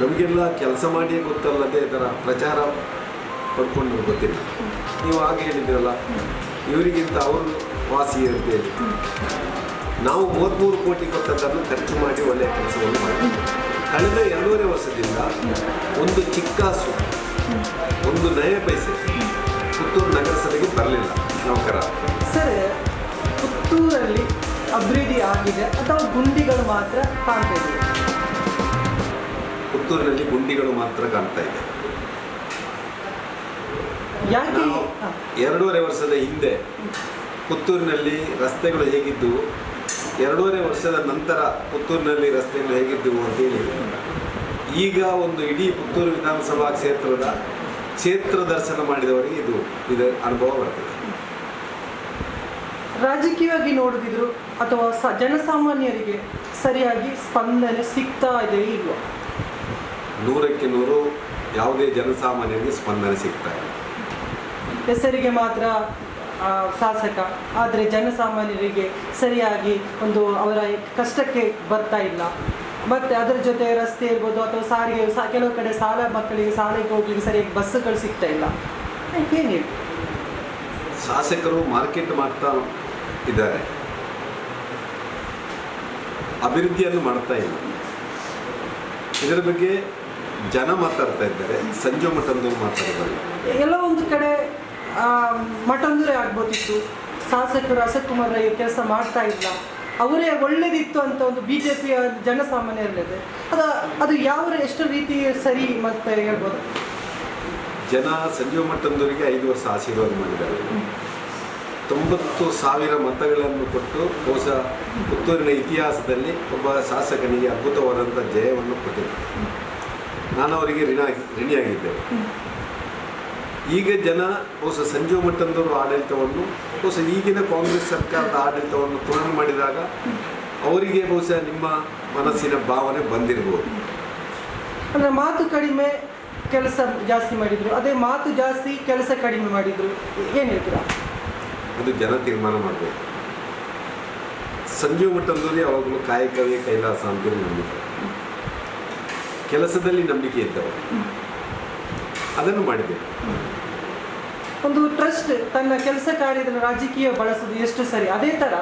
ನಮಗೆಲ್ಲ ಕೆಲಸ ಮಾಡಿಯೇ ಗೊತ್ತಲ್ಲದೆ ಥರ ಪ್ರಚಾರ ಪಡ್ಕೊಂಡು ಗೊತ್ತಿಲ್ಲ. ನೀವು ಹಾಗೆ ಹೇಳಿದ್ರಲ್ಲ, ಇವರಿಗಿಂತ ಅವರು ವಾಸಿ ಇರುತ್ತೆ. ನಾವು ಮೂವತ್ತ್ಮೂರು ಕೋಟಿ ಕೊಟ್ಟದ್ದನ್ನು ಖರ್ಚು ಮಾಡಿ ಒಳ್ಳೆಯ ಕೆಲಸವನ್ನು ಮಾಡಿ ಕಳೆದ ಎರಡೂವರೆ ವರ್ಷದಿಂದ ಒಂದು ಚಿಕ್ಕಾಸು ಒಂದು ನಯ ಪೈಸೆ ಪುತ್ತೂರು ನಗರಸಭೆಗೆ ಬರಲಿಲ್ಲ. ನೌಕರ. ಸರ್, ಪುತ್ತೂರಲ್ಲಿ ಅಭಿವೃದ್ಧಿ ಆಗಿದೆ, ಅಥವಾ ಗುಂಡಿಗಳು ಮಾತ್ರ ಕಾಣ್ತಾ ಪುತ್ತೂರಿನಲ್ಲಿ ಗುಂಡಿಗಳು ಮಾತ್ರ ಕಾಣ್ತಾ ಇದೆ. ಯಾಕೆ? ನಾವು. ಎರಡೂವರೆ ವರ್ಷದ ಹಿಂದೆ ಪುತ್ತೂರಿನಲ್ಲಿ ರಸ್ತೆಗಳು ಹೇಗಿದ್ದವು? ಎರಡೂವರೆ ವರ್ಷದ ನಂತರ ಪುತ್ತೂರಿನಲ್ಲಿ ರಸ್ತೆಗಳು ಹೇಗಿದ್ದವು ಅಂತೇಳಿ ಈಗ ಒಂದು ಇಡೀ ಪುತ್ತೂರು ವಿಧಾನಸಭಾ ಕ್ಷೇತ್ರದ ಕ್ಷೇತ್ರ ದರ್ಶನ ಮಾಡಿದವರಿಗೆ ಇದು ಇದರ ಅನುಭವ ಬರ್ತದೆ. ರಾಜಕೀಯವಾಗಿ ನೋಡಿದ್ರು ಅಥವಾ ಜನಸಾಮಾನ್ಯರಿಗೆ ಸರಿಯಾಗಿ ಸ್ಪಂದನೆ ಸಿಗ್ತಾ ಇದೆ ಇಲ್ವಾ? ನೂರಕ್ಕೆ ನೂರು ಯಾವುದೇ ಜನಸಾಮಾನ್ಯರಿಗೆ ಸ್ಪಂದನೆ ಸಿಗ್ತಾ ಇದೆ. ಹೆಸರಿಗೆ ಮಾತ್ರ ಶಾಸಕ. ಆದರೆ ಜನಸಾಮಾನ್ಯರಿಗೆ ಸರಿಯಾಗಿ ಒಂದು ಅವರ ಕಷ್ಟಕ್ಕೆ ಬರ್ತಾ ಇಲ್ಲ. ಮತ್ತು ಅದರ ಜೊತೆ ರಸ್ತೆ ಇರ್ಬೋದು ಅಥವಾ ಸಾರಿಗೆ ಸಾ ಕೆಲವು ಕಡೆ ಸಾಲ ಮಕ್ಕಳಿಗೆ ಶಾಲೆಗೆ ಹೋಗ್ಲಿಕ್ಕೆ ಸರಿಯಾಗಿ ಬಸ್ಸುಗಳು ಸಿಗ್ತಾ ಇಲ್ಲ. ಏನು ಶಾಸಕರು ಮಾರ್ಕೆಟ್ ಮಾಡ್ತಾ ಇದ್ದಾರೆ. ಅಭಿವೃದ್ಧಿಯನ್ನು ಮಾಡ್ತಾ ಇಲ್ಲ. ಇದರ ಬಗ್ಗೆ ಜನ ಮಾತಾಡ್ತಾ ಇದ್ದಾರೆ ಸಂಜು ಮಠಂದೂರು ಮಾತಾಡ್ತಾರೆ. ಎಲ್ಲ ಒಂದು ಕಡೆ ಮಠಂದುರೆ ಆಗ್ಬೋದಿತ್ತು. ಶಾಸಕರು ಅಶೋಕ್ ಕುಮಾರ್ ರೈ ಕೆಲಸ ಮಾಡ್ತಾ ಇಲ್ಲ. ಅವರೇ ಒಳ್ಳೇದಿತ್ತು ಅಂತ ಒಂದು ಬಿ ಜೆ ಪಿಯ ಜನಸಾಮಾನ್ಯರಲ್ಲಿದೆ ಅದು ಅದು ಯಾವ ಎಷ್ಟು ರೀತಿ ಸರಿ ಮತ್ತೆ ಹೇಳ್ಬೋದು? ಜನ ಸಂಜೀವ ಮಠಂದೂರಿಗೆ ಐದು ವರ್ಷ ಆಶೀರ್ವಾದ ಮಾಡಿದ್ದಾರೆ. ತೊಂಬತ್ತು ಸಾವಿರ ಮತಗಳನ್ನು ಕೊಟ್ಟು ಬಹುಶಃ ಪುತ್ತೂರಿನ ಇತಿಹಾಸದಲ್ಲಿ ಒಬ್ಬ ಶಾಸಕನಿಗೆ ಅದ್ಭುತವಾದಂಥ ಜಯವನ್ನು ಕೊಟ್ಟಿದ್ದಾರೆ. ನಾನು ಅವರಿಗೆ ಋಣ ಋಣಿಯಾಗಿದ್ದೇನೆ ಈಗ ಜನ ಬಹುಶಃ ಸಂಜೀವ ಮಟ್ಟಂದವರು ಆಡಳಿತವನ್ನು ಬಹುಶಃ ಈಗಿನ ಕಾಂಗ್ರೆಸ್ ಸರ್ಕಾರದ ಆಡಳಿತವನ್ನು ತುಲನೆ ಮಾಡಿದಾಗ ಅವರಿಗೆ ಬಹುಶಃ ನಿಮ್ಮ ಮನಸ್ಸಿನ ಭಾವನೆ ಬಂದಿರಬಹುದು ಅಂದರೆ ಮಾತು ಕಡಿಮೆ ಕೆಲಸ ಜಾಸ್ತಿ ಮಾಡಿದರು ಅದೇ ಮಾತು ಜಾಸ್ತಿ ಕೆಲಸ ಕಡಿಮೆ ಮಾಡಿದರು ಏನು ಹೇಳ್ತೀರಾ? ಅದು ಜನ ತೀರ್ಮಾನ ಮಾಡಬೇಕು. ಸಂಜೀವ ಮಟ್ಟಂದೂರಿ ಯಾವಾಗಲೂ ಕಾಯಕವೇ ಕೈಲಾಸ ಅಂತೇಳಿ ನಂಬಿದ್ದಾರೆ ಕೆಲಸದಲ್ಲಿ ನಂಬಿಕೆ ಇದ್ದವರು. ಅದನ್ನು ಮಾಡಿದೆ ಒಂದು ಟ್ರಸ್ಟ್ ತನ್ನ ಕೆಲಸ ಕಾರ್ಯದಲ್ಲಿ ರಾಜಕೀಯ ಬಳಸುದು ಎಷ್ಟು ಸರಿ? ಅದೇ ಥರ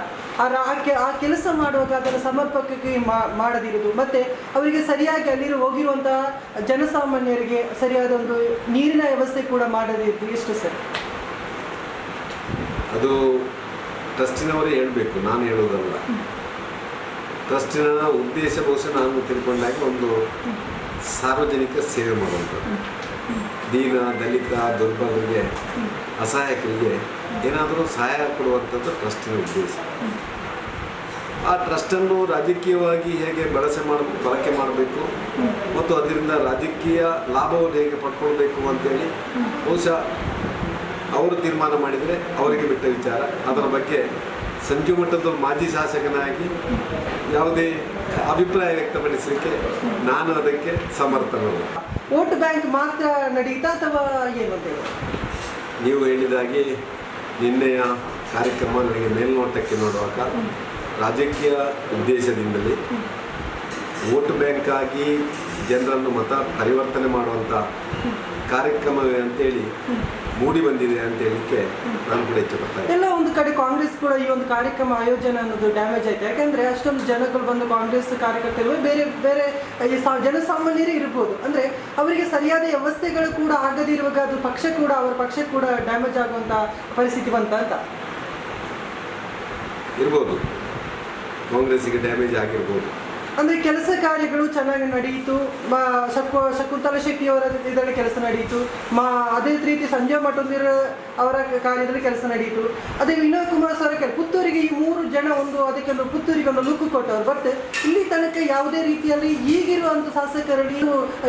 ಆ ಕೆಲಸ ಮಾಡುವಾಗ ಅದನ್ನು ಸಮರ್ಪಕಕ್ಕೆ ಮಾ- ಮಾಡದಿರುವುದು. ಮತ್ತೆ ಅವರಿಗೆ ಸರಿಯಾಗಿ ಅಲ್ಲಿರೋ ಹೋಗಿರುವಂತಹ ಜನಸಾಮಾನ್ಯರಿಗೆ ಸರಿಯಾದ ಒಂದು ನೀರಿನ ವ್ಯವಸ್ಥೆ ಕೂಡ ಮಾಡದಿದ್ದು ಎಷ್ಟು ಸರಿ? ಅದು ಟ್ರಸ್ಟಿನವರೇ ಹೇಳಬೇಕು. ನಾನು ಹೇಳೋದಲ್ಲ. ಟ್ರಸ್ಟಿನ ಉದ್ದೇಶ ಬಹುಶಃ ನಾನು ತಿಳ್ಕೊಂಡಾಗ ಒಂದು ಸಾರ್ವಜನಿಕ ಸೇವೆ ಮಾಡುವಂಥದ್ದು ದೀನ, ದಲಿತ, ದುರ್ಬಲರಿಗೆ, ಅಸಹಾಯಕರಿಗೆ ಏನಾದರೂ ಸಹಾಯ ಕೊಡುವಂಥದ್ದು ಟ್ರಸ್ಟಿನ ಉದ್ದೇಶ. ಆ ಟ್ರಸ್ಟನ್ನು ರಾಜಕೀಯವಾಗಿ ಹೇಗೆ ಬಳಕೆ ಮಾಡ, ಬಳಕೆ ಮಾಡಬೇಕು? ಮತ್ತು ಅದರಿಂದ ರಾಜಕೀಯ ಲಾಭವನ್ನು ಹೇಗೆ ಪಡ್ಕೊಳ್ಬೇಕು ಅಂತೇಳಿ ಬಹುಶಃ ಅವರು ತೀರ್ಮಾನ ಮಾಡಿದರೆ ಅವರಿಗೆ ಬಿಟ್ಟ ವಿಚಾರ. ಅದರ ಬಗ್ಗೆ ಸಂಜು ಮಟ್ಟದ ಮಾಜಿ ಶಾಸಕನಾಗಿ ಯಾವುದೇ ಅಭಿಪ್ರಾಯ ವ್ಯಕ್ತಪಡಿಸಲಿಕ್ಕೆ ನಾನು ಅದಕ್ಕೆ ಸಮರ್ಥನಲ್ಲ ವೋಟ್ ಬ್ಯಾಂಕ್ ಮಾತ್ರ ನಡೀತಾ ಅಥವಾ ನೀವು ಹೇಳಿದಾಗೆ ನಿನ್ನೆಯ ಕಾರ್ಯಕ್ರಮ ನನಗೆ ಮೇಲ್ನೋಟಕ್ಕೆ ನೋಡುವಾಗ ರಾಜಕೀಯ ಉದ್ದೇಶದಿಂದಲೇ ವೋಟ್ ಬ್ಯಾಂಕ್ ಆಗಿ ಜನರನ್ನು ಮತ ಪರಿವರ್ತನೆ ಮಾಡುವಂಥ ಕಾರ್ಯಕ್ರಮವೇ ಅಂತೇಳಿ ಮೂಡಿ ಬಂದಿದೆ ಅಂತ ಹೇಳಿಕ್ಕೆ ನಾನು ಕೂಡ. ಎಲ್ಲ ಒಂದು ಕಡೆ ಕಾಂಗ್ರೆಸ್ ಕೂಡ ಈ ಒಂದು ಕಾರ್ಯಕ್ರಮ ಆಯೋಜನೆ ಅನ್ನೋದು ಡ್ಯಾಮೇಜ್ ಆಯ್ತು. ಯಾಕಂದ್ರೆ ಅಷ್ಟೊಂದು ಜನಗಳು ಬಂದು ಕಾಂಗ್ರೆಸ್ ಕಾರ್ಯಕರ್ತರು ಬೇರೆ ಬೇರೆ ಜನಸಾಮಾನ್ಯರೇ ಇರ್ಬೋದು. ಅಂದ್ರೆ ಅವರಿಗೆ ಸರಿಯಾದ ವ್ಯವಸ್ಥೆಗಳು ಕೂಡ ಆಗದಿರುವಾಗ ಅದು ಪಕ್ಷ ಕೂಡ, ಅವರ ಪಕ್ಷ ಕೂಡ ಡ್ಯಾಮೇಜ್ ಆಗುವಂತ ಪರಿಸ್ಥಿತಿ ಬಂತ ಅಂತ? ಇರ್ಬೋದು. ಕಾಂಗ್ರೆಸ್ಗೆ ಡ್ಯಾಮೇಜ್ ಆಗಿರ್ಬೋದು. ಅಂದ್ರೆ ಕೆಲಸ ಕಾರ್ಯಗಳು ಚೆನ್ನಾಗಿ ನಡೆಯಿತು ಶಕು ಶಕುಂತಲ ಶೆಟ್ಟಿ ಅವರ ಇದರಲ್ಲಿ ಕೆಲಸ ನಡೆಯಿತು ಮಾ, ಅದೇ ರೀತಿ ಸಂಜಯ್ ಮಠಂದಿರ ಅವರ ಕಾರ್ಯದಲ್ಲಿ ಕೆಲಸ ನಡೆಯಿತು ಅದೇ ವಿನೋದ್ ಕುಮಾರ್ ಸರ್ ಪುತ್ತೂರಿಗೆ ಈ ಮೂರು ಜನ ಒಂದು, ಅದಕ್ಕೆ ಒಂದು ಪುತ್ತೂರಿಗೆ ಒಂದು ಲುಕ್ ಕೊಟ್ಟವರು. ಬಟ್ ಇಲ್ಲಿ ತನಕ ಯಾವುದೇ ರೀತಿಯಲ್ಲಿ ಈಗಿರುವಂಥ ಶಾಸಕರಲ್ಲಿ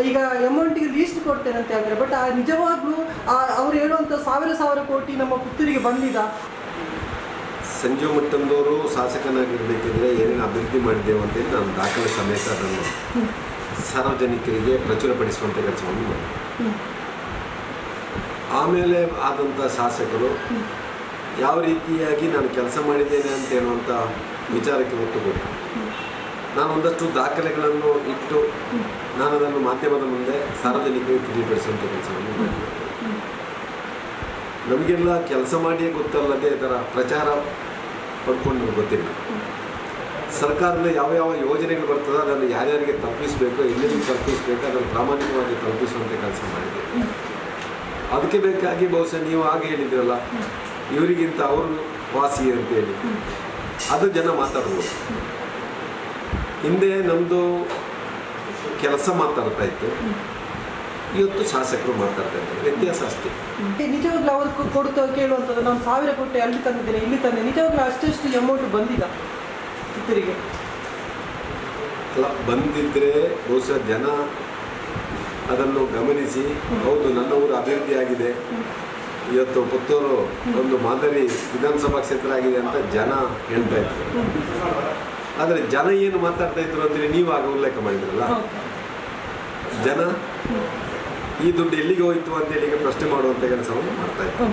ಈಗ ಅಮೌಂಟಿಗೆ ಲೀಸ್ಟ್ ಕೊಡ್ತೇನೆ ಅಂತ ಹೇಳಿದ್ರೆ, ಬಟ್ ಆ ನಿಜವಾಗ್ಲೂ ಅವ್ರು ಹೇಳುವಂಥ ಸಾವಿರ ಸಾವಿರ ಕೋಟಿ ನಮ್ಮ ಪುತ್ತೂರಿಗೆ ಬಂದಿದ ಸಂಜೀವ್ ಮಟ್ಟಂದವರು ಶಾಸಕನಾಗಿರ್ಬೇಕಿದ್ರೆ ಏನೇನು ಅಭಿವೃದ್ಧಿ ಮಾಡಿದ್ದೇವೆ ಅಂತೇಳಿ ನಾನು ದಾಖಲೆ ಸಮೇತ ಅದನ್ನು ಸಾರ್ವಜನಿಕರಿಗೆ ಪ್ರಚುರಪಡಿಸುವಂಥ ಕೆಲಸವನ್ನು ಮಾಡಿದೆ. ಆಮೇಲೆ ಆದಂಥ ಶಾಸಕರು, ಯಾವ ರೀತಿಯಾಗಿ ನಾನು ಕೆಲಸ ಮಾಡಿದ್ದೇನೆ ಅಂತ ಹೇಳುವಂಥ ವಿಚಾರಕ್ಕೆ ಒತ್ತು ಕೊಟ್ಟು ನಾನು ಒಂದಷ್ಟು ದಾಖಲೆಗಳನ್ನು ಇಟ್ಟು ನಾನು ಅದನ್ನು ಮಾಧ್ಯಮದ ಮುಂದೆ ಸಾರ್ವಜನಿಕರಿಗೆ ತಿಳಿಪಡಿಸುವಂಥ ಕೆಲಸವನ್ನು ನಮಗೆಲ್ಲ ಕೆಲಸ ಮಾಡಿಯೇ ಗೊತ್ತಲ್ಲದೆ ಇದರ ಪ್ರಚಾರ ಪಡ್ಕೊಂಡು ನಮ್ಗೆ ಗೊತ್ತಿಲ್ಲ. ಸರ್ಕಾರದಿಂದ ಯಾವ ಯಾವ ಯೋಜನೆಗಳು ಬರ್ತದೆ ಅದನ್ನು ಯಾರ್ಯಾರಿಗೆ ತಲುಪಿಸಬೇಕು ಎಲ್ಲೆಲ್ಲಿ ತಲುಪಿಸಬೇಕು ಅದನ್ನು ಪ್ರಾಮಾಣಿಕವಾಗಿ ತಲುಪಿಸುವಂಥ ಕೆಲಸ ಮಾಡಿದೆ. ಅದಕ್ಕೆ ಬೇಕಾಗಿ ಬಹುಶಃ ನೀವು ಆಗ ಹೇಳಿದ್ರಲ್ಲ, ಇವರಿಗಿಂತ ಅವರು ವಾಸಿ ಅಂತೇಳಿ ಅದು ಜನ ಮಾತಾಡ್ಬೋದು. ಹಿಂದೆ ನಮ್ಮದು ಕೆಲಸ ಮಾತಾಡ್ತಾ ಇತ್ತು. ಇವತ್ತು ಶಾಸಕರು ಮಾತಾಡ್ತಾ ಇದ್ದಾರೆ. ವ್ಯತ್ಯಾಸ ಅಷ್ಟೇ. ನಿಜವಾಗ್ಲೂ ಅವರು ಕೊ- ಕೊಡ್ತಾ ಕೇಳುವಂಥದ್ದು ನಾನು ಸಾವಿರ ಕೊಟ್ಟೆ ಅಲ್ಲಿ ತಂದಿದ್ದೇನೆ ಇಲ್ಲಿ ತಂದೆ ನಿಜವಾಗ್ಲೂ ಅಷ್ಟೆಷ್ಟು ಅಮೌಂಟ್ ಬಂದಿಲ್ಲ ಪುತ್ತೂರಿಗೆ ಅಲ್ಲ ಬಂದಿದ್ರೆ ಬಹುಶಃ ಜನ ಅದನ್ನು ಗಮನಿಸಿ ಹೌದು ನನ್ನ ಊರು ಅಭಿವೃದ್ಧಿ ಆಗಿದೆ. ಇವತ್ತು ಪುತ್ತೂರು ಒಂದು ಮಾದರಿ ವಿಧಾನಸಭಾ ಕ್ಷೇತ್ರ ಆಗಿದೆ ಅಂತ ಜನ ಹೇಳ್ತಾ ಇದ್ರು. ಆದರೆ ಜನ ಏನು ಮಾತಾಡ್ತಾ ಇದ್ರು ಅಂತೇಳಿ ನೀವು ಆಗ ಉಲ್ಲೇಖ ಮಾಡಿದ್ರಲ್ಲ? ಜನ? ಈ ದುಡ್ಡು ಎಲ್ಲಿಗೆ ಹೋಯ್ತು ಅಂತೇಳಿ ಈಗ ಪ್ರಶ್ನೆ ಮಾಡುವಂಥ ಕೆಲಸವನ್ನು ಮಾಡ್ತಾ ಇದ್ದಾರೆ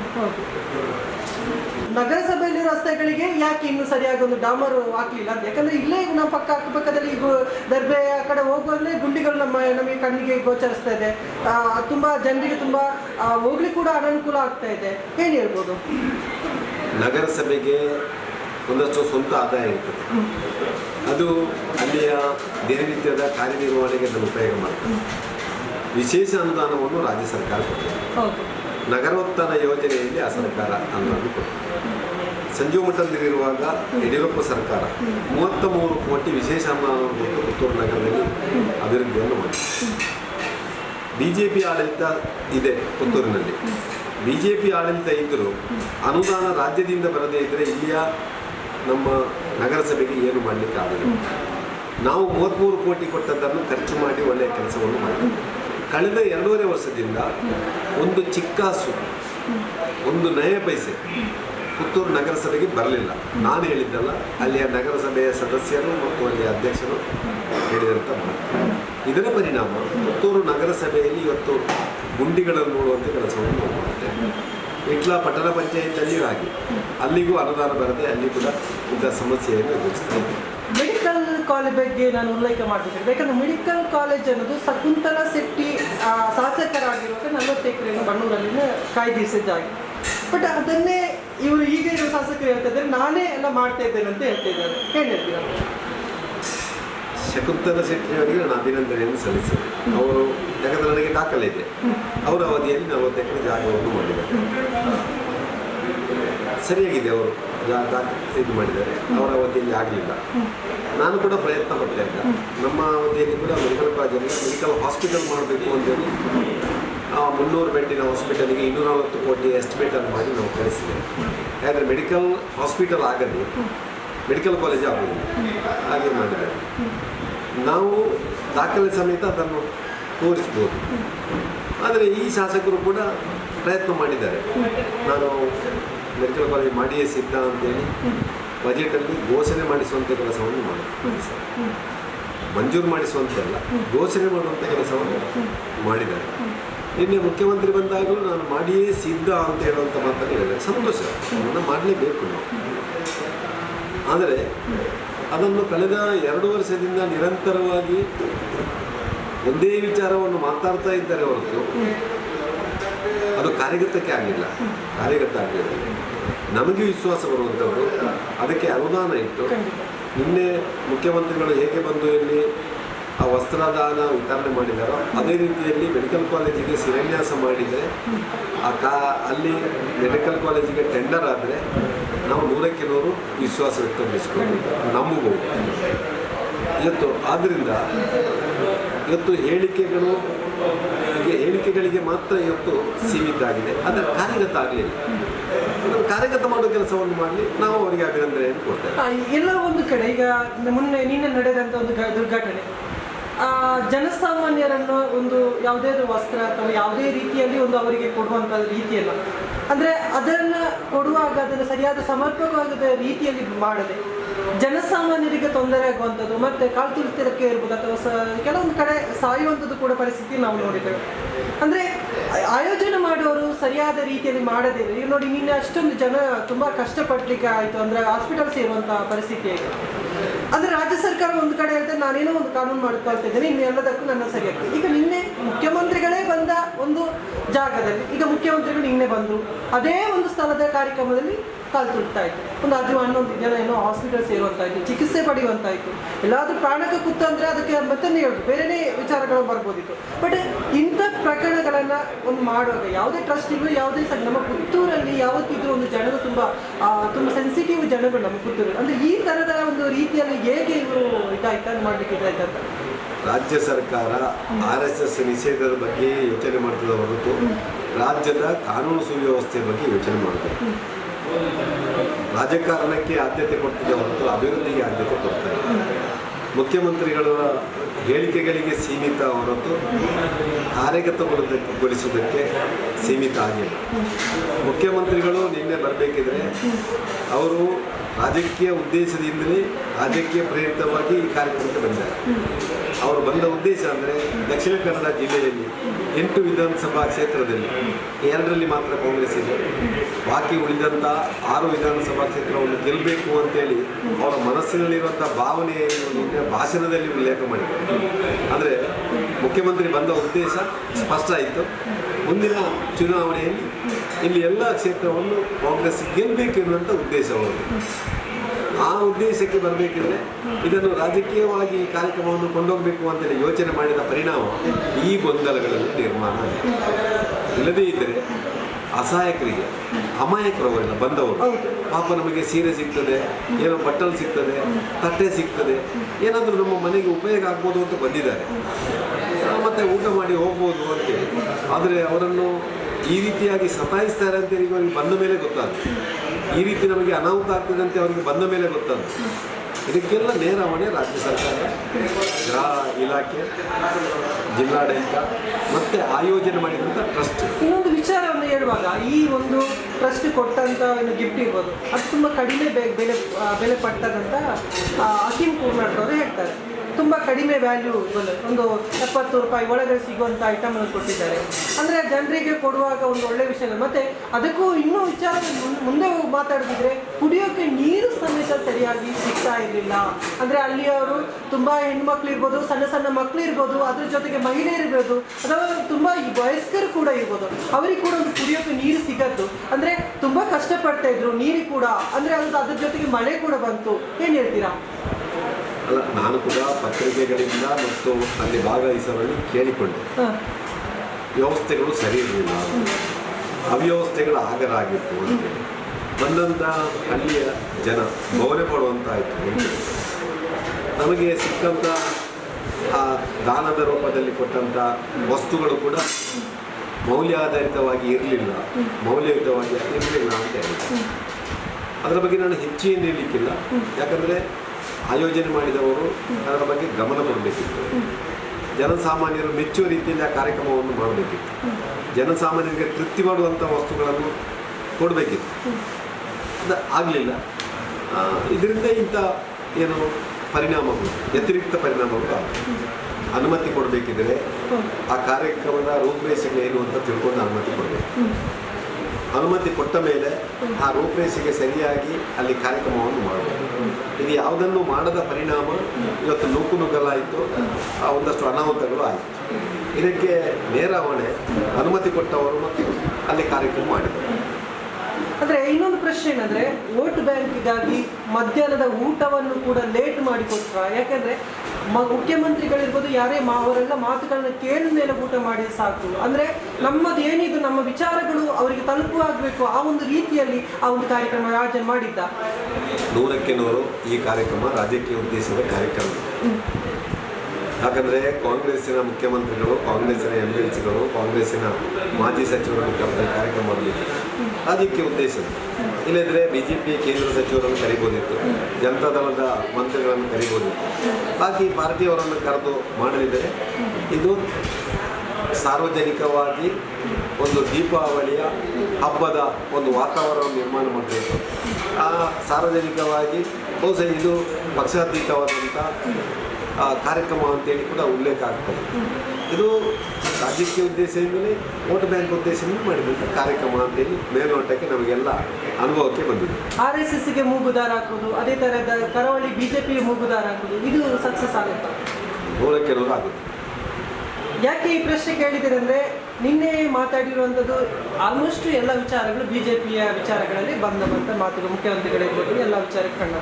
ನಗರಸಭೆಯಲ್ಲಿ ರಸ್ತೆಗಳಿಗೆ ಯಾಕೆ ಇನ್ನು ಸರಿಯಾಗಿ ಒಂದು ಡಾಮರ್ ಹಾಕ್ಲಿಲ್ಲ? ಅಂತ ಯಾಕಂದ್ರೆ ಇಲ್ಲೇ ನಮ್ಮ ಪಕ್ಕ ಅಕ್ಕಪಕ್ಕದಲ್ಲಿ ಈಗ ದರ್ಬೆ ಆ ಕಡೆ ಹೋಗುವಲ್ಲೇ ಗುಂಡಿಗಳು ನಮ್ಮ ನಮಗೆ ಕಣ್ಣಿಗೆ ಗೋಚರಿಸ್ತಾ ಇದೆ. ತುಂಬಾ ಜನರಿಗೆ ತುಂಬಾ ಹೋಗ್ಲಿಕ್ಕೆ ಕೂಡ ಅನನುಕೂಲ ಆಗ್ತಾ ಇದೆ. ಏನು ಹೇಳ್ಬೋದು? ನಗರಸಭೆಗೆ ಒಂದಷ್ಟು ಸ್ವಂತ ಆದಾಯ ಇರ್ತದೆ. ಅದು ಅಲ್ಲಿಯ ದಿನನಿತ್ಯದ ಕಾರ್ಯನಿರ್ವಹಣೆಗೆ ಅದನ್ನು ಉಪಯೋಗ ಮಾಡ್ತದೆ. ವಿಶೇಷ ಅನುದಾನವನ್ನು ರಾಜ್ಯ ಸರ್ಕಾರ ಕೊಟ್ಟಿದೆ. ನಗರೋತ್ಥಾನ ಯೋಜನೆಯಲ್ಲಿ ಆ ಸರ್ಕಾರ ಅನುದಾನ ಕೊಟ್ಟಿದೆ. ಸಂಜೀವ ಮಠದಲ್ಲಿರುವಾಗ ಯಡಿಯೂರಪ್ಪ ಸರ್ಕಾರ ಮೂವತ್ತ ಮೂರು ಕೋಟಿ ವಿಶೇಷ ಅನುದಾನವನ್ನು ಕೊಟ್ಟು ಪುತ್ತೂರು ನಗರದಲ್ಲಿ ಅಭಿವೃದ್ಧಿಯನ್ನು ಮಾಡಿದೆ. ಬಿ ಜೆ ಪಿ ಆಡಳಿತ ಇದೆ ಪುತ್ತೂರಿನಲ್ಲಿ. ಬಿ ಜೆ ಪಿ ಆಡಳಿತ ಇದ್ದರೂ ಅನುದಾನ ರಾಜ್ಯದಿಂದ ಬರದೇ ಇದ್ದರೆ ಇಲ್ಲಿಯ ನಮ್ಮ ನಗರಸಭೆಗೆ ಏನು ಮಾಡಲಿಕ್ಕೆ ಆಗಲಿಲ್ಲ ನಾವು ಮೂವತ್ತ್ಮೂರು ಕೋಟಿ ಕೊಟ್ಟದ್ದನ್ನು ಖರ್ಚು ಮಾಡಿ ಒಳ್ಳೆಯ ಕೆಲಸವನ್ನು ಮಾಡಿದ್ವಿ. ಕಳೆದ ಎರಡೂವರೆ ವರ್ಷದಿಂದ ಒಂದು ಚಿಕ್ಕಾಸು ಒಂದು ನಯ ಪೈಸೆ ಪುತ್ತೂರು ನಗರಸಭೆಗೆ ಬರಲಿಲ್ಲ. ನಾನು ಹೇಳಿದ್ದಲ್ಲ, ಅಲ್ಲಿಯ ನಗರಸಭೆಯ ಸದಸ್ಯರು ಮತ್ತು ಅಲ್ಲಿಯ ಅಧ್ಯಕ್ಷರು ಹೇಳಿದಂಥ ಮಾತು. ಇದರ ಪರಿಣಾಮ ಪುತ್ತೂರು ನಗರಸಭೆಯಲ್ಲಿ ಇವತ್ತು ಗುಂಡಿಗಳನ್ನು ನೋಡುವಂತೆ ಕೆಲಸವನ್ನು ನಾವು ಇಟ್ಲ ಪಟ್ಟಣ ಪಂಚಾಯತಲ್ಲಿಯೂ ಹಾಗೆ. ಅಲ್ಲಿಗೂ ಅನುದಾನ ಬರದೆ ಅಲ್ಲಿ ಕೂಡ ಇಂಥ ಸಮಸ್ಯೆಯನ್ನು ಎದುರಿಸ್ತಾ ಮೆಡಿಕಲ್ ಕಾಲೇಜ್ ಬಗ್ಗೆ ನಾನು ಉಲ್ಲೇಖ ಮಾಡಬೇಕು ಯಾಕಂದ್ರೆ ಮೆಡಿಕಲ್ ಕಾಲೇಜ್ ಅನ್ನೋದು ಶಕುಂತಲ ಶೆಟ್ಟಿ ಆ, ಶಾಸಕರಾಗಿರುವಾಗ ನಲವತ್ತು ಎಕರೆಯನ್ನು ಬಣ್ಣೂರಲ್ಲಿ ಕಾಯ್ದಿರಿಸಿದ್ದಾಗಿ ಬಟ್ ಅದನ್ನೇ ಇವರು ಈಗ ಇರುವ ಶಾಸಕರು ಹೇಳ್ತಾ ಇದ್ದಾರೆ ನಾನೇ ಎಲ್ಲ ಮಾಡ್ತಾ ಇದ್ದೇನೆ ಅಂತ ಹೇಳ್ತಾ ಇದ್ದಾರೆ. ಏನ್ ಹೇಳ್ತೀರಾ? ಶಕುಂತಲ ಶೆಟ್ಟಿಯವರಿಗೆ ನಾನು ಅಭಿನಂದನೆಯನ್ನು ಸಲ್ಲಿಸಿದೆ ಅವರು ಯಾಕಂದರೆ ನನಗೆ ದಾಖಲೆ ಇದೆ. ಅವರ ಅವಧಿಯಲ್ಲಿ ನಲವತ್ತು ಎಕರೆ ಜಾಗವನ್ನು ಮಾಡಿದ್ದಾರೆ. ಸರಿಯಾಗಿದೆ ಅವರು. ಇದು ಮಾಡಿದ್ದಾರೆ. ಅವರ ಅವಧಿಯಲ್ಲಿ ಆಗಲಿಲ್ಲ. ನಾನು ಕೂಡ ಪ್ರಯತ್ನ ಪಟ್ಟೆ ಅಂತ. ನಮ್ಮ ಅವಧಿಯಲ್ಲಿ ಕೂಡ ಮೆಡಿಕಲ್ ಕಾಲೇಜಲ್ಲಿ ಮೆಡಿಕಲ್ ಹಾಸ್ಪಿಟಲ್ ಮಾಡಬೇಕು ಅಂತೇಳಿ ಆ ಮುನ್ನೂರು ಬೆಡ್ಡಿನ ಹಾಸ್ಪಿಟಲಿಗೆ ಇನ್ನೂರ ನಲವತ್ತು ಕೋಟಿ ಎಸ್ಟಿಮೇಟನ್ನು ಮಾಡಿ ನಾವು ಕಳಿಸಿದೆ ಯಾಕಂದರೆ ಮೆಡಿಕಲ್ ಹಾಸ್ಪಿಟಲ್ ಆಗಲಿ ಮೆಡಿಕಲ್ ಕಾಲೇಜ್ ಆಗಲಿ ಹಾಗೆ ಮಾಡಿದ್ದಾರೆ. ನಾವು ದಾಖಲೆ ಸಮೇತ ಅದನ್ನು ತೋರಿಸ್ಬೋದು. ಆದರೆ ಈ ಶಾಸಕರು ಕೂಡ ಪ್ರಯತ್ನ ಮಾಡಿದ್ದಾರೆ. ನಾನು ಮೆಡಿಕಲ್ ಕಾಲೇಜ್ ಮಾಡಿಯೇ ಸಿದ್ಧ ಅಂತೇಳಿ ಬಜೆಟಲ್ಲಿ ಘೋಷಣೆ ಮಾಡಿಸುವಂಥ ಕೆಲಸವನ್ನು ಮಾಡಿ ಮಂಜೂರು ಮಾಡಿಸುವಂಥಲ್ಲ ಅಲ್ಲ ಘೋಷಣೆ ಮಾಡುವಂಥ ಕೆಲಸವನ್ನು ಮಾಡಿದ್ದಾರೆ. ನಿನ್ನೆ ಮುಖ್ಯಮಂತ್ರಿ ಬಂದಾಗಲೂ ನಾನು ಮಾಡಿಯೇ ಸಿದ್ಧ ಅಂತ ಹೇಳುವಂಥ ಮಾತನ್ನು ಹೇಳಿದ್ದಾರೆ. ಸಂತೋಷ, ಅದನ್ನು ಮಾಡಲೇಬೇಕು ನಾವು. ಆದರೆ ಅದನ್ನು ಕಳೆದ ಎರಡು ವರ್ಷದಿಂದ ನಿರಂತರವಾಗಿ ಒಂದೇ ವಿಚಾರವನ್ನು ಮಾತಾಡ್ತಾ ಇದ್ದಾರೆ ಹೊರತು ಅದು ಕಾರ್ಯಗತಕ್ಕೆ ಆಗಲಿಲ್ಲ. ಕಾರ್ಯಗತ ಆಗಲಿಲ್ಲ. ನಮಗೆ ವಿಶ್ವಾಸ ಬರುವಂಥವರು. ಅದಕ್ಕೆ ಅನುದಾನ ಇಟ್ಟು ನಿನ್ನೆ ಮುಖ್ಯಮಂತ್ರಿಗಳು ಹೇಗೆ ಬಂದು ಇಲ್ಲಿ ಆ ವಸ್ತ್ರದಾನ ವಿತರಣೆ ಮಾಡಿದಾರೋ ಅದೇ ರೀತಿಯಲ್ಲಿ ಮೆಡಿಕಲ್ ಕಾಲೇಜಿಗೆ ಶಿಲಾನ್ಯಾಸ ಮಾಡಿದರೆ ಆ ಕಾ ಅಲ್ಲಿ ಮೆಡಿಕಲ್ ಕಾಲೇಜಿಗೆ ಟೆಂಡರ್ ಆದರೆ ನಾವು ನೂರಕ್ಕೆ ನೂರು ವಿಶ್ವಾಸ ವ್ಯಕ್ತಪಡಿಸ್ಕೊಂಡು ನಮಗೂ. ಇವತ್ತು ಆದ್ದರಿಂದ ಇವತ್ತು ಹೇಳಿಕೆಗಳು ಹೇಳಿಕೆಗಳಿಗೆ ಮಾತ್ರ ಇವತ್ತು ಸೀಮಿತ ಆಗಿದೆ ಅದರ ಕಾರ್ಯಗತ ಆಗಲಿಲ್ಲ. ಕಾರ್ಯಗತ ಮಾಡೋ ಕೆಲಸವನ್ನು ಮಾಡಲಿ, ನಾವು ಅವರಿಗೆ ಅಭಿನಂದನೆ ಕೊಡ್ತೇವೆ. ಎಲ್ಲ ಒಂದು ಕಡೆ, ಈಗ ಮೊನ್ನೆ ನಿನ್ನೆ ನಡೆದಂತ ಒಂದು ದುರ್ಘಟನೆ. ಜನಸಾಮಾನ್ಯರನ್ನು ಒಂದು ಯಾವುದೇ ವಸ್ತ್ರ ಅಥವಾ ಯಾವುದೇ ರೀತಿಯಲ್ಲಿ ಒಂದು ಅವರಿಗೆ ಕೊಡುವಂಥ ರೀತಿಯಲ್ಲ. ಅಂದರೆ ಅದನ್ನು ಕೊಡುವಾಗ ಅದನ್ನು ಸರಿಯಾದ ಸಮರ್ಪಕವಾದ ರೀತಿಯಲ್ಲಿ ಮಾಡದೆ, ಜನಸಾಮಾನ್ಯರಿಗೆ ತೊಂದರೆ ಆಗುವಂಥದ್ದು ಮತ್ತು ಕಾಲ್ತುಳಿತಕ್ಕೆ ಇರ್ಬೋದು ಅಥವಾ ಕೆಲವೊಂದು ಕಡೆ ಸಾಯುವಂಥದ್ದು ಕೂಡ ಪರಿಸ್ಥಿತಿ ನಾವು ನೋಡಿದ್ದೇವೆ. ಅಂದರೆ ಆಯೋಜನೆ ಮಾಡುವವರು ಸರಿಯಾದ ರೀತಿಯಲ್ಲಿ ಮಾಡದೇ ಈಗ ನೋಡಿ, ನಿನ್ನೆ ಅಷ್ಟೊಂದು ಜನ ತುಂಬ ಕಷ್ಟಪಡ್ಲಿಕ್ಕೆ ಆಯಿತು. ಅಂದರೆ ಹಾಸ್ಪಿಟಲ್ಸ್ ಸೇರುವಂಥ ಪರಿಸ್ಥಿತಿ ಆಗಿದೆ ಅಂದ್ರೆ ರಾಜ್ಯ ಸರ್ಕಾರ ಒಂದು ಕಡೆ ಹೇಳ್ತಾರೆ, ನಾನೇನೋ ಒಂದು ಕಾನೂನು ಮಾಡ್ಕೊಳ್ತಾ ಇದ್ದೇನೆ, ಇನ್ನು ಎಲ್ಲದಕ್ಕೂ ನನ್ನ ಆಗ್ತದೆ. ಈಗ ನಿನ್ನೆ ಮುಖ್ಯಮಂತ್ರಿಗಳೇ ಬಂದ ಒಂದು ಜಾಗದಲ್ಲಿ, ಈಗ ಮುಖ್ಯಮಂತ್ರಿಗಳು ನಿನ್ನೆ ಬಂದರು. ಅದೇ ಒಂದು ಸ್ಥಳದ ಕಾರ್ಯಕ್ರಮದಲ್ಲಿ ಕಾಲು ತುಳ್ತಾ ಇತ್ತು. ಒಂದು ಅದು ಹನ್ನೊಂದು ಜನ ಏನೋ ಹಾಸ್ಪಿಟಲ್ ಸೇರುವಂತಾಯ್ತು ಚಿಕಿತ್ಸೆ ಪಡೆಯುವಂತಾಯ್ತು ಎಲ್ಲಾದರೂ ಪ್ರಾಣಕ್ಕೆ ಕುತ್ತು ಅಂದ್ರೆ ಅದಕ್ಕೆ ಮತ್ತೆ ಹೇಳ್ಬೋದು ಬೇರೆನೇ ವಿಚಾರಗಳು ಬರ್ಬೋದಿತ್ತು. ಬಟ್ ಇಂಥ ಪ್ರಕರಣಗಳನ್ನ ಒಂದು ಮಾಡುವಾಗ ಯಾವುದೇ ಟ್ರಸ್ಟ್ ಇಲ್ಲ ಯಾವುದೇ ಸಹ ನಮ್ಮ ಪುತ್ತೂರಲ್ಲಿ ಯಾವತ್ತಿದ್ರೂ ಒಂದು ಜನರು ತುಂಬಾ ತುಂಬ ಸೆನ್ಸಿಟಿವ್ ಜನಗಳು ನಮ್ಮ ಪುತ್ತೂರು ಅಂದ್ರೆ ಈ ತರದ ಒಂದು ರೀತಿಯಲ್ಲಿ ಹೇಗೆ ಇವರು ಇದಾಯ್ತಾ ಮಾಡ್ಲಿಕ್ಕೆ ಇದಾಯ್ತು ಅಂತ. ರಾಜ್ಯ ಸರ್ಕಾರ ಆರ್ ಎಸ್ ಎಸ್ ನಿಷೇಧದ ಬಗ್ಗೆ ಯೋಚನೆ ಮಾಡ್ತದೆ ಹೊರತು ರಾಜ್ಯದ ಕಾನೂನು ಸುವ್ಯವಸ್ಥೆ ಬಗ್ಗೆ ಯೋಚನೆ ಮಾಡ್ತಾರೆ. ರಾಜಕಾರಣಕ್ಕೆ ಆದ್ಯತೆ ಕೊಡ್ತಿದೆ ಹೊರತು ಅಭಿವೃದ್ಧಿಗೆ ಆದ್ಯತೆ ಕೊಡ್ತಾ ಮುಖ್ಯಮಂತ್ರಿಗಳ ಹೇಳಿಕೆಗಳಿಗೆ ಸೀಮಿತ ಹೊರತು ಕಾರ್ಯಗತಗೊಳಿಸೋದಕ್ಕೆ ಸೀಮಿತ ಆಗಿಲ್ಲ. ಮುಖ್ಯಮಂತ್ರಿಗಳು ನಿನ್ನೆ ಬರಬೇಕಿದ್ರೆ ಅವರು ರಾಜಕೀಯ ಉದ್ದೇಶದಿಂದಲೇ ರಾಜಕೀಯ ಪ್ರೇರಿತವಾಗಿ ಈ ಕಾರ್ಯಕ್ರಮಕ್ಕೆ ಬಂದಿದ್ದಾರೆ ಅವರು ಬಂದ ಉದ್ದೇಶ ಅಂದರೆ ದಕ್ಷಿಣ ಕನ್ನಡ ಜಿಲ್ಲೆಯಲ್ಲಿ ಎಂಟು ವಿಧಾನಸಭಾ ಕ್ಷೇತ್ರದಲ್ಲಿ ಎರಡರಲ್ಲಿ ಮಾತ್ರ ಕಾಂಗ್ರೆಸ್ ಇದೆ. ಬಾಕಿ ಉಳಿದಂಥ ಆರು ವಿಧಾನಸಭಾ ಕ್ಷೇತ್ರವನ್ನು ಗೆಲ್ಲಬೇಕು ಅಂತೇಳಿ ಅವರ ಮನಸ್ಸಿನಲ್ಲಿರುವಂಥ ಭಾವನೆಯನ್ನು ಭಾಷಣದಲ್ಲಿ ಉಲ್ಲೇಖ ಮಾಡಿದ್ದಾರೆ ಅಂದರೆ ಮುಖ್ಯಮಂತ್ರಿ ಬಂದ ಉದ್ದೇಶ ಸ್ಪಷ್ಟ ಆಯಿತು. ಮುಂದಿನ ಚುನಾವಣೆಯಲ್ಲಿ ಇಲ್ಲಿ ಎಲ್ಲ ಕ್ಷೇತ್ರವನ್ನು ಕಾಂಗ್ರೆಸ್ ಗೆಲ್ಲಬೇಕು ಎನ್ನುವಂಥ ಉದ್ದೇಶ ಅವರದ್ದು. ಆ ಉದ್ದೇಶಕ್ಕೆ ಬರಬೇಕಿದ್ರೆ ಇದನ್ನು ರಾಜಕೀಯವಾಗಿ ಈ ಕಾರ್ಯಕ್ರಮವನ್ನು ಕೊಂಡೋಗಬೇಕು ಅಂತೇಳಿ ಯೋಚನೆ ಮಾಡಿದ ಪರಿಣಾಮ ಈ ಗೊಂದಲಗಳಲ್ಲಿ ನಿರ್ಮಾಣ ಆಗಿದೆ. ಇಲ್ಲದೇ ಇದ್ದರೆ ಅಸಹಾಯಕರಿಗೆ, ಅಮಾಯಕರವರೆಲ್ಲ ಬಂದವರು. ಪಾಪ ನಮಗೆ ಸೀರೆ ಸಿಗ್ತದೆ, ಏನೋ ಬಟ್ಟಲು ಸಿಗ್ತದೆ, ತಟ್ಟೆ ಸಿಗ್ತದೆ, ಏನಾದರೂ ನಮ್ಮ ಮನೆಗೆ ಉಪಯೋಗ ಆಗ್ಬೋದು ಅಂತ ಬಂದಿದ್ದಾರೆ. ಮತ್ತೆ ಊಟ ಮಾಡಿ ಹೋಗ್ಬೋದು ಅಂತೇಳಿ ಆದರೆ ಅವರನ್ನು ಈ ರೀತಿಯಾಗಿ ಸತಾಯಿಸ್ತಾರೆ ಅಂತ ಅವರಿಗೆ ಬಂದ ಮೇಲೆ ಗೊತ್ತಾಗುತ್ತೆ. ಈ ರೀತಿ ನಮಗೆ ಅನಾಹುತ ಆಗ್ತದೆ ಅಂತ ಅವರಿಗೆ ಬಂದ ಮೇಲೆ ಗೊತ್ತಾಗುತ್ತೆ. ಇದಕ್ಕೆಲ್ಲ ನೇರ ಹೊಣೆ ರಾಜ್ಯ ಸರ್ಕಾರ ಗ್ರಾ ಇಲಾಖೆ ಜಿಲ್ಲಾಡಳಿತ ಮತ್ತೆ ಆಯೋಜನೆ ಮಾಡಿದಂಥ ಟ್ರಸ್ಟ್ ಇನ್ನೊಂದು ವಿಚಾರವನ್ನು ಹೇಳುವಾಗ ಈ ಒಂದು ಟ್ರಸ್ಟ್ ಕೊಟ್ಟಂತ ಒಂದು ಗಿಫ್ಟ್ ಇರ್ಬೋದು. ಅದು ತುಂಬ ಕಡಿಮೆ ಬೆಲೆ ಬೆಲೆ ಪಟ್ಟದಂತ ಆ, ಅಕೀಮ್ ಅವರು ಹೇಳ್ತಾರೆ. ತುಂಬ ಕಡಿಮೆ ವ್ಯಾಲ್ಯೂ ಒಂದು ಎಪ್ಪತ್ತು ರೂಪಾಯಿ ಒಳಗೆ ಸಿಗುವಂಥ ಐಟಮ್ ಅನ್ನು ಕೊಟ್ಟಿದ್ದಾರೆ. ಅಂದರೆ ಜನರಿಗೆ ಕೊಡುವಾಗ ಒಂದು ಒಳ್ಳೆ ವಿಷಯ ಮತ್ತೆ ಅದಕ್ಕೂ ಇನ್ನೂ ವಿಚಾರ ಮುಂದೆ ಹೋಗಿ ಮಾತಾಡಿದ್ರೆ ಕುಡಿಯೋಕೆ ನೀರು ಸಮೇತ ಸರಿಯಾಗಿ ಸಿಗ್ತಾ ಇರಲಿಲ್ಲ. ಅಂದರೆ ಅಲ್ಲಿ ಅವರು ತುಂಬ ಹೆಣ್ಮಕ್ಳು ಇರ್ಬೋದು, ಸಣ್ಣ ಸಣ್ಣ ಮಕ್ಕಳು ಇರ್ಬೋದು, ಅದ್ರ ಜೊತೆಗೆ ಮಹಿಳೆಯರು ಇರ್ಬೋದು, ಅಥವಾ ತುಂಬ ವಯಸ್ಕರು ಕೂಡ ಇರ್ಬೋದು. ಅವರಿಗೆ ಕೂಡ ಒಂದು ಕುಡಿಯೋಕೆ ನೀರು ಸಿಗದ್ದು. ಅಂದರೆ ತುಂಬ ಕಷ್ಟಪಡ್ತಾ ಇದ್ರು, ನೀರು ಕೂಡ. ಅಂದರೆ ಅದು ಅದ್ರ ಜೊತೆಗೆ ಮಳೆ ಕೂಡ ಬಂತು. ಏನು ಹೇಳ್ತೀರಾ? ಅಲ್ಲ ನಾನು ಕೂಡ ಪತ್ರಿಕೆಗಳಿಂದ ಮತ್ತು ಅಲ್ಲಿ ಭಾಗವಹಿಸುವಲ್ಲಿ ಕೇಳಿಕೊಂಡೆ. ವ್ಯವಸ್ಥೆಗಳು ಸರಿ ಇರಲಿಲ್ಲ. ಅವ್ಯವಸ್ಥೆಗಳು ಆಗರಾಗಿತ್ತು ಅಂತೇಳಿ ಬಂದಂಥ ಹಳ್ಳಿಯ ಜನ ಗೌರವ ಪಡುವಂತಾಯಿತು ನಮಗೆ ಸಿಕ್ಕಂಥ ಆ ದಾನದ ರೂಪದಲ್ಲಿ ಕೊಟ್ಟಂಥ ವಸ್ತುಗಳು ಕೂಡ ಮೌಲ್ಯಾಧಾರಿತವಾಗಿ ಇರಲಿಲ್ಲ. ಮೌಲ್ಯಯುತವಾಗಿ ಇರಲಿಲ್ಲ ಅಂತ ಹೇಳಿ. ಅದರ ಬಗ್ಗೆ ನಾನು ಹೆಚ್ಚೇನು ಹೇಳಲಿಕ್ಕಿಲ್ಲ. ಯಾಕಂದರೆ ಆಯೋಜನೆ ಮಾಡಿದವರು ಅದರ ಬಗ್ಗೆ ಗಮನ ಕೊಡಬೇಕಿತ್ತು. ಜನಸಾಮಾನ್ಯರು ಮೆಚ್ಚುವ ರೀತಿಯಲ್ಲಿ ಆ ಕಾರ್ಯಕ್ರಮವನ್ನು ಮಾಡಬೇಕಿತ್ತು. ಜನಸಾಮಾನ್ಯರಿಗೆ ತೃಪ್ತಿ ಮಾಡುವಂಥ ವಸ್ತುಗಳನ್ನು ಕೊಡಬೇಕಿತ್ತು. ಅದು ಆಗಲಿಲ್ಲ. ಇದರಿಂದ ಇಂಥ ಏನು ಪರಿಣಾಮಗಳು ವ್ಯತಿರಿಕ್ತ ಪರಿಣಾಮಗಳು ಅನುಮತಿ ಕೊಡಬೇಕಿದ್ರೆ ಆ ಕಾರ್ಯಕ್ರಮದ ರೂಪರೇಷೆಗಳು ಏನು ಅಂತ ತಿಳ್ಕೊಂಡು ಅನುಮತಿ ಕೊಡಬೇಕು. ಅನುಮತಿ ಕೊಟ್ಟ ಮೇಲೆ ಆ ರೂಪರೇಷೆಗೆ ಸರಿಯಾಗಿ ಅಲ್ಲಿ ಕಾರ್ಯಕ್ರಮವನ್ನು ಮಾಡಬೇಕು ಇದು ಯಾವುದನ್ನು ಮಾಡದ ಪರಿಣಾಮ ಇವತ್ತು ನೂಕು ನುಗ್ಗಲಾಯಿತು ಆ ಒಂದಷ್ಟು ಅನಾಹುತಗಳು ಆಯಿತು. ಇದಕ್ಕೆ ನೇರ ಹೊಣೆ ಅನುಮತಿ ಕೊಟ್ಟವರು ಮತ್ತು ಅಲ್ಲಿ ಕಾರ್ಯಕ್ರಮ ಮಾಡಿದರು. ಅಂದ್ರೆ ಇನ್ನೊಂದು ಪ್ರಶ್ನೆ ಏನಂದ್ರೆ, ವೋಟ್ ಬ್ಯಾಂಕಿಗಾಗಿ ಮಧ್ಯಾಹ್ನದ ಊಟವನ್ನು ಕೂಡ ಲೇಟ್ ಮಾಡಿ ಕೊಟ್ರ ಯಾಕಂದ್ರೆ ಮುಖ್ಯಮಂತ್ರಿಗಳಿರ್ಬೋದು, ಯಾರೇ ಅವರೆಲ್ಲ ಮಾತುಗಳನ್ನ ಕೇಳಿದ ಮೇಲೆ ಊಟ ಮಾಡಿ ಸಾಕು. ಅಂದ್ರೆ ನಮ್ಮದು ಏನಿದು, ನಮ್ಮ ವಿಚಾರಗಳು ಅವರಿಗೆ ತಲುಪುವಾಗಬೇಕು ಆ ಒಂದು ರೀತಿಯಲ್ಲಿ ಆ ಒಂದು ಕಾರ್ಯಕ್ರಮ ಆಯೋಜನೆ ಮಾಡಿದ್ದ. ನೂರಕ್ಕೆ ನೂರು ಈ ಕಾರ್ಯಕ್ರಮ ರಾಜಕೀಯ ಉದ್ದೇಶದ ಕಾರ್ಯಕ್ರಮ. ಯಾಕಂದ್ರೆ ಕಾಂಗ್ರೆಸ್ಸಿನ ಮುಖ್ಯಮಂತ್ರಿಗಳು, ಕಾಂಗ್ರೆಸ್ಸಿನ ಎಂ ಎಲ್ ಸಿಗಳು ಕಾಂಗ್ರೆಸ್ಸಿನ ಮಾಜಿ ಸಚಿವರು ಕರೆದ ರಾಜಕೀಯ ಉದ್ದೇಶ. ಇಲ್ಲದ್ರೆ ಬಿ ಜೆ ಪಿ ಕೇಂದ್ರ ಸಚಿವರನ್ನು ಕರಿಬೋದಿತ್ತು. ಜನತಾದಳದ ಮಂತ್ರಿಗಳನ್ನು ಕರಿಬೋದಿತ್ತು. ಬಾಕಿ ಪಾರ್ಟಿಯವರನ್ನು ಕರೆದು ಮಾಡಲಿದ್ದರೆ ಇದು ಸಾರ್ವಜನಿಕವಾಗಿ ಒಂದು ದೀಪಾವಳಿಯ ಹಬ್ಬದ ಒಂದು ವಾತಾವರಣ ನಿರ್ಮಾಣ ಮಾಡಬೇಕು. ಆ ಸಾರ್ವಜನಿಕವಾಗಿ ಬಹುಶಃ ಇದು ಪಕ್ಷಾತೀತವಾದಂಥ ಕಾರ್ಯಕ್ರಮ ಅಂತೇಳಿ ಕೂಡ ಉಲ್ಲೇಖ ಆಗ್ತದೆ. ಇದು ರಾಜಕೀಯ ಉದ್ದೇಶದಿಂದಲೇ ವೋಟ್ ಬ್ಯಾಂಕ್ ಉದ್ದೇಶದಿಂದ ಮಾಡಿದಂಥ ಕಾರ್ಯಕ್ರಮ ಅಂತೇಳಿ ಮೇಲ್ನೋಟಕ್ಕೆ ನಮಗೆಲ್ಲ ಅನುಭವಕ್ಕೆ ಬಂದಿದೆ. ಆರ್ ಎಸ್ ಎಸ್ಗೆ ಮೂಗುದಾರ ಹಾಕೋದು ಅದೇ ಥರದ ಕರಾವಳಿ ಬಿಜೆಪಿಗೆ ಮೂಗುದಾರ ಹಾಕೋದು ಇದು ಸಕ್ಸಸ್ ಆಗುತ್ತಾ? ನೂರಕ್ಕೆ ನೂರು ಆಗುತ್ತೆ. ಯಾಕೆ ಈ ಪ್ರಶ್ನೆ ಕೇಳಿದರೆ ಅಂದರೆ ನಿನ್ನೆ ಮಾತಾಡಿರುವಂಥದ್ದು ಆಲ್ಮೋಸ್ಟ್ ಎಲ್ಲ ವಿಚಾರಗಳು ಬಿ ಜೆ ಪಿಯ ವಿಚಾರಗಳಲ್ಲಿ ಬಂದ ಬಂದ ಮಾತುಗಳು ಮುಖ್ಯಮಂತ್ರಿಗಳಿರ್ಬೋದು ಎಲ್ಲ ವಿಚಾರಕ್ಕೆ ಕಂಡ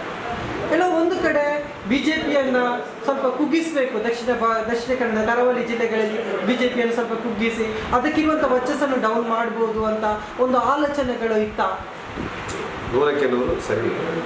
ಎಲ್ಲ ಒಂದು ಕಡೆ ಬಿ ಜೆ ಪಿಯನ್ನು ಸ್ವಲ್ಪ ಕುಗ್ಗಿಸಬೇಕು. ದಕ್ಷಿಣ ದಕ್ಷಿಣ ಕನ್ನಡ, ಕರಾವಳಿ ಜಿಲ್ಲೆಗಳಲ್ಲಿ ಬಿಜೆಪಿಯನ್ನು ಸ್ವಲ್ಪ ಕುಗ್ಗಿಸಿ ಅದಕ್ಕಿರುವಂಥ ವರ್ಚಸ್ಸನ್ನು ಡೌನ್ ಮಾಡ್ಬೋದು ಅಂತ ಒಂದು ಆಲೋಚನೆಗಳು ಇತ್ತ? ನೂರಕ್ಕೆ ನೂರು ಸರಿ.